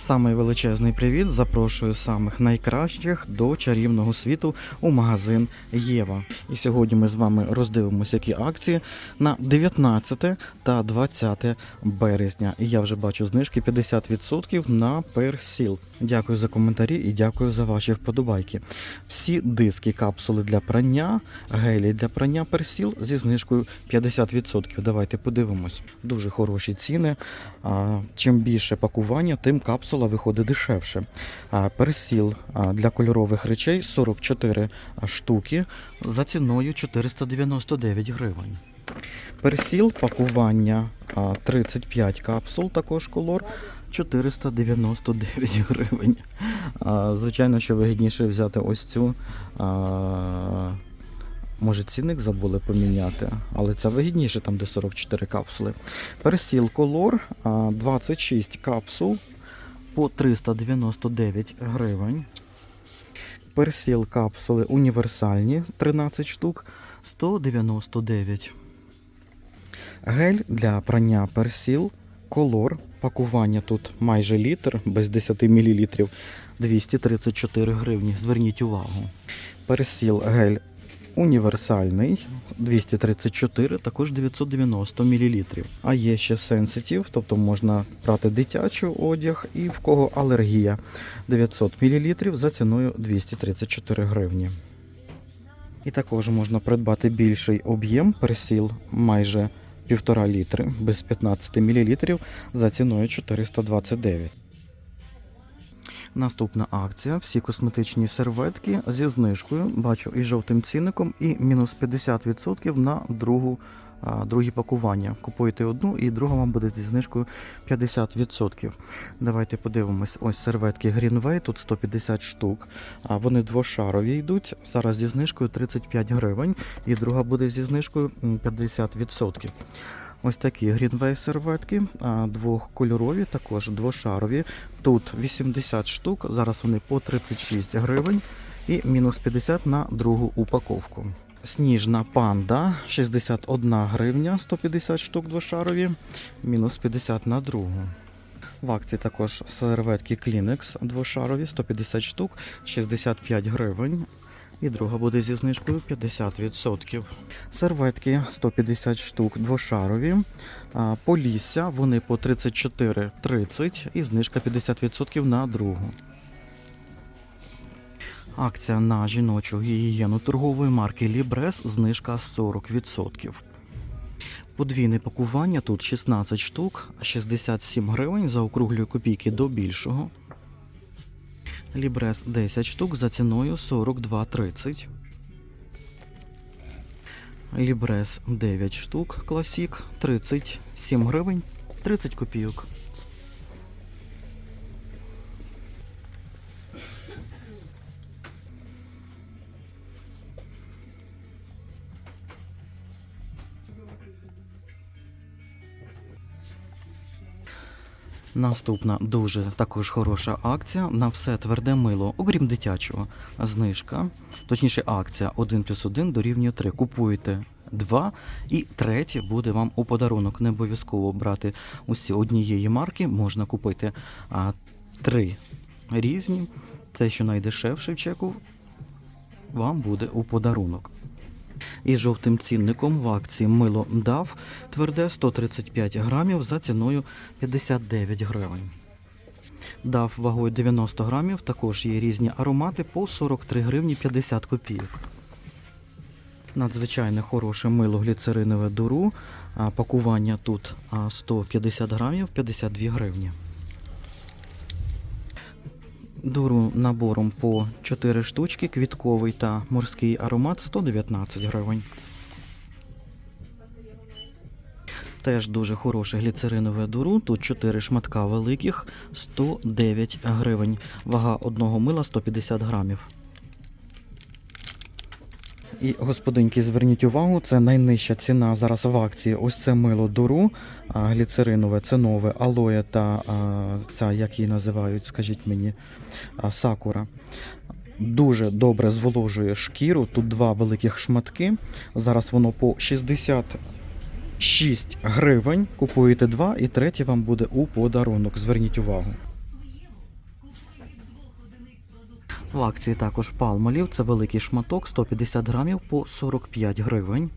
Самий величезний привіт. Запрошую самих найкращих до чарівного світу у магазин Єва. І сьогодні ми з вами роздивимося, які акції на 19 та 20 березня. І я вже бачу знижки 50% на персіл. Дякую за коментарі і дякую за ваші вподобайки. Всі диски, капсули для прання, гелі для прання персіл зі знижкою 50%. Давайте подивимось. Дуже хороші ціни. Чим більше пакування, тим капсула виходить дешевше. А, Персіл для кольорових речей 44 штуки за ціною 499 гривень. Персіл пакування 35 капсул, також колор 499 гривень. Звичайно, що вигідніше взяти ось цю. Може, цінник забули поміняти, але це вигідніше, там де 44 капсули. Персіл колор 26 капсул по 399 гривень. Персіл капсули універсальні 13 штук 199. Гель для прання персіл колор. Пакування тут майже літр без 10 мл 234 гривні. Зверніть увагу. Персіл гель універсальний 234, також 990 мл. А є ще сенситив, тобто можна брати дитячий одяг і в кого алергія 900 мл за ціною 234 гривні. І також можна придбати більший об'єм персіл майже 1,5 літри без 15 мл за ціною 429. Наступна акція. Всі косметичні серветки зі знижкою. Бачу і жовтим цінником, і мінус 50% на другу, другі пакування. Купуєте одну, і друга вам буде зі знижкою 50%. Давайте подивимось. Ось серветки Greenway, тут 150 штук. Вони двошарові йдуть. Зараз зі знижкою 35 гривень, і друга буде зі знижкою м, 50%. Ось такі Greenway серветки, двохкольорові, також двошарові. Тут 80 штук, зараз вони по 36 гривень і мінус 50 на другу упаковку. Сніжна панда 61 гривня, 150 штук двошарові, мінус 50 на другу. В акції також серветки Kleenex двошарові, 150 штук, 65 гривень. І друга буде зі знижкою 50%. Серветки 150 штук двошарові. Полісся вони по 34,30 і знижка 50% на другу. Акція на жіночу гігієну торгової марки Libres знижка 40%. Подвійне пакування тут 16 штук, 67 гривень за округлюю копійки до більшого. Лібрес 10 штук за ціною 42,30. Лібрес 9 штук класік 37 гривень 30 копійок. Наступна дуже також хороша акція на все тверде мило, окрім дитячого. Знижка, точніше, акція 1 плюс 1 дорівнює 3. Купуєте 2 і третє буде вам у подарунок. Не обов'язково брати усі однієї марки, можна купити а, три різні. Те, що найдешевше в чеку, вам буде у подарунок. І жовтим цінником в акції мило дав тверде 135 грамів за ціною 59 гривень. Дав вагою 90 грамів, також є різні аромати по 43 гривні 50 копійок. Надзвичайно хороше мило гліцеринове дуру. Пакування тут 150 грамів 52 гривні. Дуру набором по 4 штучки, квітковий та морський аромат 119 гривень. Теж дуже хороше гліцеринове дуру. Тут 4 шматка великих 109 гривень. Вага одного мила 150 грамів. І, господинки, зверніть увагу, це найнижча ціна зараз в акції. Ось це мило дуру, гліцеринове, це нове, алоє та ця, як її називають, скажіть мені, сакура. Дуже добре зволожує шкіру. Тут два великих шматки. Зараз воно по 66 гривень. Купуєте два, і третє вам буде у подарунок. Зверніть увагу. В акції також палмолів, це великий шматок, 150 грамів по 45 гривень.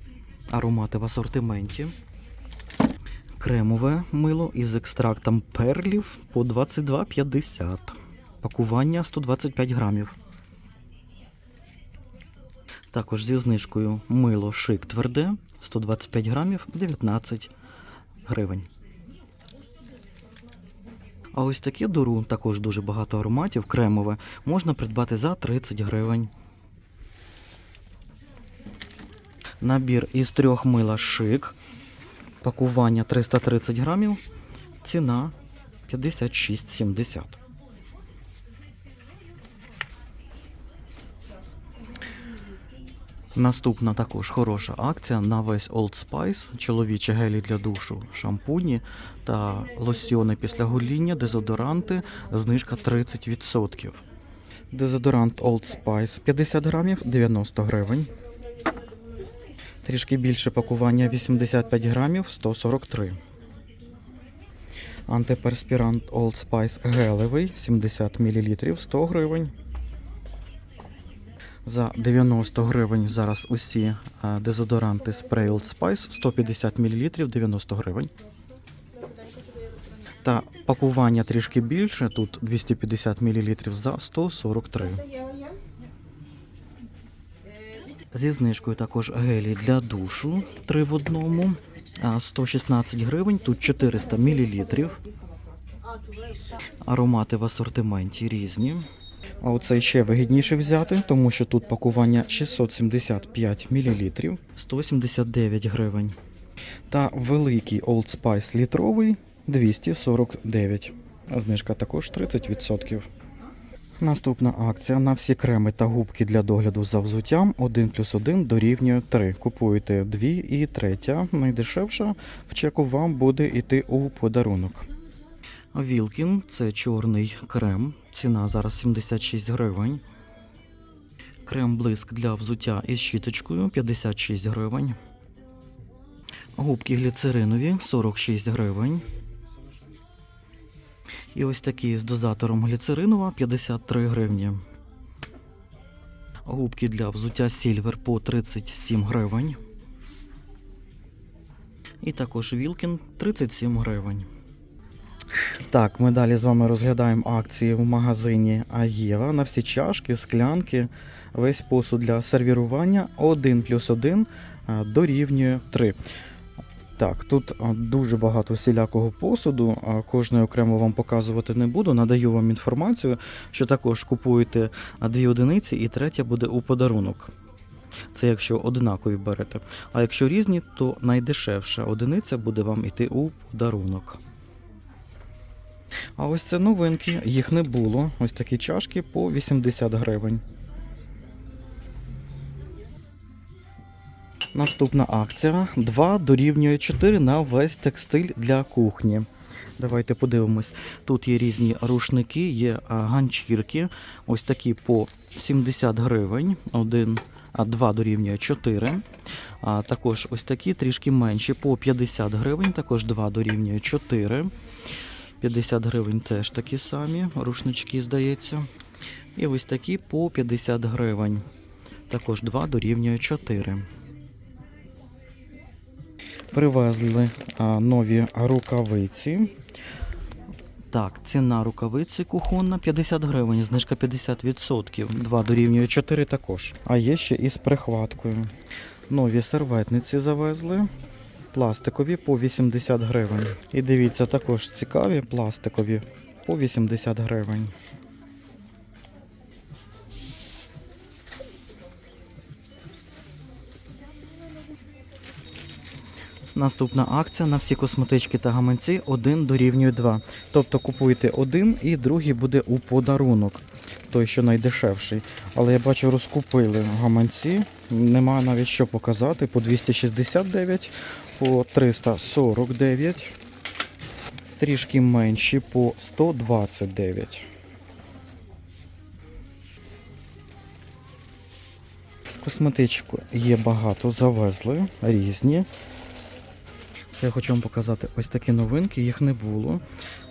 Аромати в асортименті. Кремове мило із екстрактом перлів по 22,50. Пакування 125 грамів. Також зі знижкою мило шик тверде 125 грамів 19 гривень. А ось таке дуру, також дуже багато ароматів, кремове, можна придбати за 30 гривень. Набір із трьох мила шик. Пакування 330 грамів. Ціна 56,70. Наступна також хороша акція на весь Old Spice, чоловічі гелі для душу, шампуні та лосьйони після гоління, дезодоранти, знижка 30%. Дезодорант Old Spice 50 грамів 90 гривень. Трішки більше пакування 85 грамів 143. Антиперспірант Old Spice гелевий 70 мл 100 гривень. За 90 гривень зараз усі дезодоранти спрей Old Spice 150 мл 90 гривень. Та пакування трішки більше, тут 250 мл за 143. Зі знижкою також гелі для душу 3 в одному. а, 116 гривень, тут 400 мл. Аромати в асортименті різні. А оцей ще вигідніше взяти, тому що тут пакування 675 мл, 179 гривень. Та великий Old Spice літровий 249. А знижка також 30%. Наступна акція на всі креми та губки для догляду за взуттям 1 плюс 1 дорівнює 3. Купуєте 2 і третя, найдешевша, в чеку вам буде йти у подарунок. Вілкін це чорний крем. Ціна зараз 76 гривень. Крем блиск для взуття із щіточкою 56 гривень. Губки гліцеринові 46 гривень. І ось такі з дозатором гліцеринова 53 гривні. Губки для взуття Сільвер по 37 гривень. І також Вілкін 37 гривень. Так, ми далі з вами розглядаємо акції в магазині Аєва на всі чашки, склянки, весь посуд для сервірування 1 плюс 1 дорівнює 3. Так, тут дуже багато всілякого посуду. а, Кожний окремо вам показувати не буду. Надаю вам інформацію, що також купуєте дві одиниці і третя буде у подарунок. Це якщо одинакові берете. А якщо різні, то найдешевша одиниця буде вам йти у подарунок. А ось це новинки, їх не було. Ось такі чашки по 80 гривень. Наступна акція 2 дорівнює 4 на весь текстиль для кухні. Давайте подивимось. Тут є різні рушники, є ганчірки. Ось такі по 70 гривень. Один, а 2 дорівнює 4. А також ось такі трішки менші по 50 гривень, також 2 дорівнює 4. 50 гривень теж такі самі, рушнички, здається. І ось такі по 50 гривень. Також 2 дорівнює 4. Привезли а, нові рукавиці. Так, ціна рукавиці кухонна 50 гривень, знижка 50%. 2 дорівнює 4 також. А є ще і з прихваткою. Нові серветниці завезли. Пластикові по 80 гривень. І дивіться, також цікаві пластикові по 80 гривень. Наступна акція на всі косметички та гаманці 1 дорівнює 2. Тобто купуєте один і другий буде у подарунок. Той, що найдешевший. Але я бачу, розкупили гаманці. Немає навіть що показати. По 269, по 349, трішки менші по 129. Косметичку є багато, завезли різні. Це я хочу вам показати ось такі новинки, їх не було.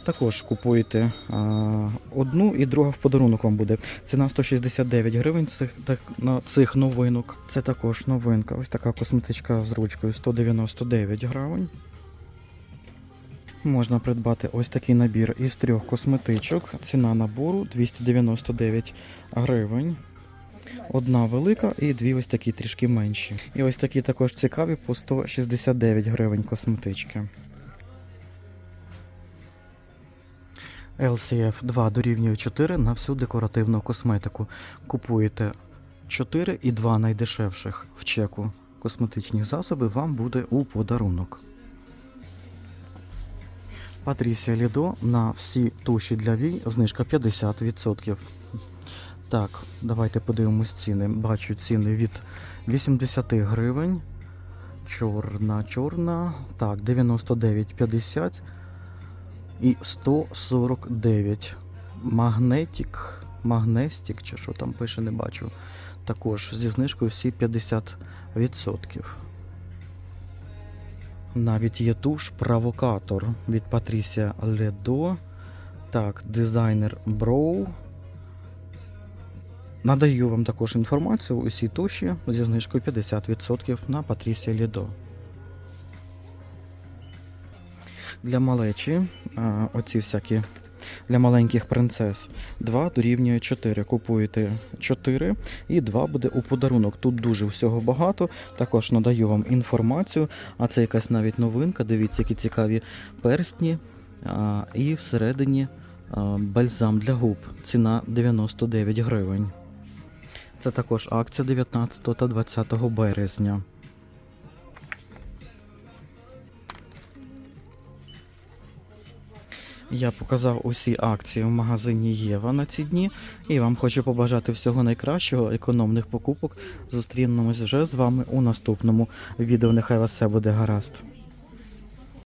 Також купуєте а, одну і друга в подарунок вам буде. Ціна 169 гривень цих, так, на цих новинок. Це також новинка. Ось така косметичка з ручкою 199 гривень. Можна придбати ось такий набір із трьох косметичок. Ціна набору 299 гривень. Одна велика і дві ось такі трішки менші. І ось такі також цікаві по 169 гривень косметички. LCF 2 дорівнює 4 на всю декоративну косметику. Купуєте 4 і 2 найдешевших в чеку косметичні засоби вам буде у подарунок. Патрісія Лідо на всі туші для вій знижка 50%. Так, давайте подивимось ціни. Бачу ціни від 80 гривень. Чорна, чорна. Так, 99,50 і 149. Магнетик, магнестик, чи що там пише, не бачу. Також зі знижкою всі 50%. Навіть є туш провокатор від Патрісія Ледо. Так, дизайнер Броу. Надаю вам також інформацію усі туші зі знижкою 50% на Патрісія Лідо. Для малечі оці всякі для маленьких принцес 2 дорівнює 4. Купуєте 4 і 2 буде у подарунок. Тут дуже всього багато. Також надаю вам інформацію, а це якась навіть новинка. Дивіться, які цікаві перстні. І всередині бальзам для губ. Ціна 99 гривень. Це також акція 19 та 20 березня. Я показав усі акції в магазині Єва на ці дні і вам хочу побажати всього найкращого, економних покупок. Зустрінемось вже з вами у наступному відео. Нехай вас все буде гаразд.